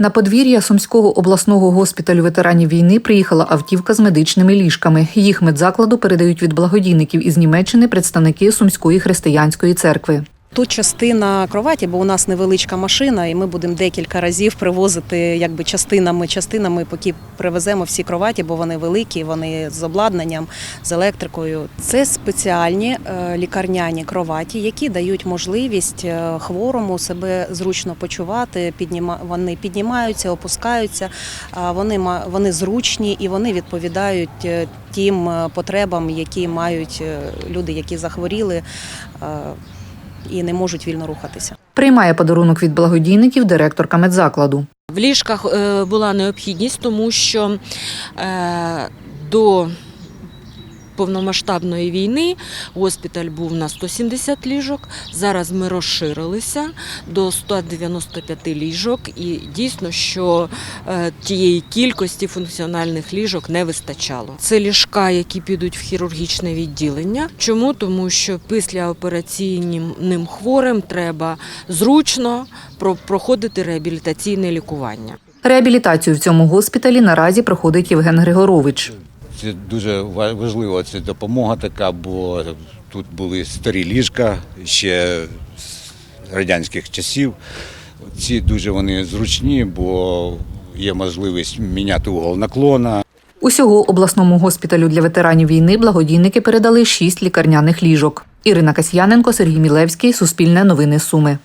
На подвір'я Сумського обласного госпіталю ветеранів війни приїхала автівка з медичними ліжками. Їх медзакладу передають від благодійників із Німеччини представники Сумської християнської церкви. Тут частина кроваті, бо у нас невеличка машина, і ми будемо декілька разів привозити якби частинами, частинами, поки привеземо всі кроваті, бо вони великі, вони з обладнанням, з електрикою. Це спеціальні е, лікарняні кроваті, які дають можливість е, хворому себе зручно почувати. Підніма вони піднімаються, опускаються. Вони вони зручні і вони відповідають е, тим потребам, які мають люди, які захворіли. І не можуть вільно рухатися. Приймає подарунок від благодійників директорка медзакладу. В ліжках е, була необхідність, тому що е, до повномасштабної війни госпіталь був на 170 ліжок. Зараз ми розширилися до 195 ліжок, і дійсно, що е, тієї кількості функціональних ліжок не вистачало. Це ліжка, які підуть в хірургічне відділення. Чому? Тому що після операційним хворим треба зручно про- проходити реабілітаційне лікування. Реабілітацію в цьому госпіталі наразі проходить Євген Григорович. Це дуже ва- важлива ця допомога така, бо тут були старі ліжка ще з радянських часів. Ці дуже вони зручні, бо є можливість міняти угол наклона. Усього обласному госпіталю для ветеранів війни благодійники передали шість лікарняних ліжок. Ірина Касьяненко, Сергій Мілевський, Суспільне новини Суми.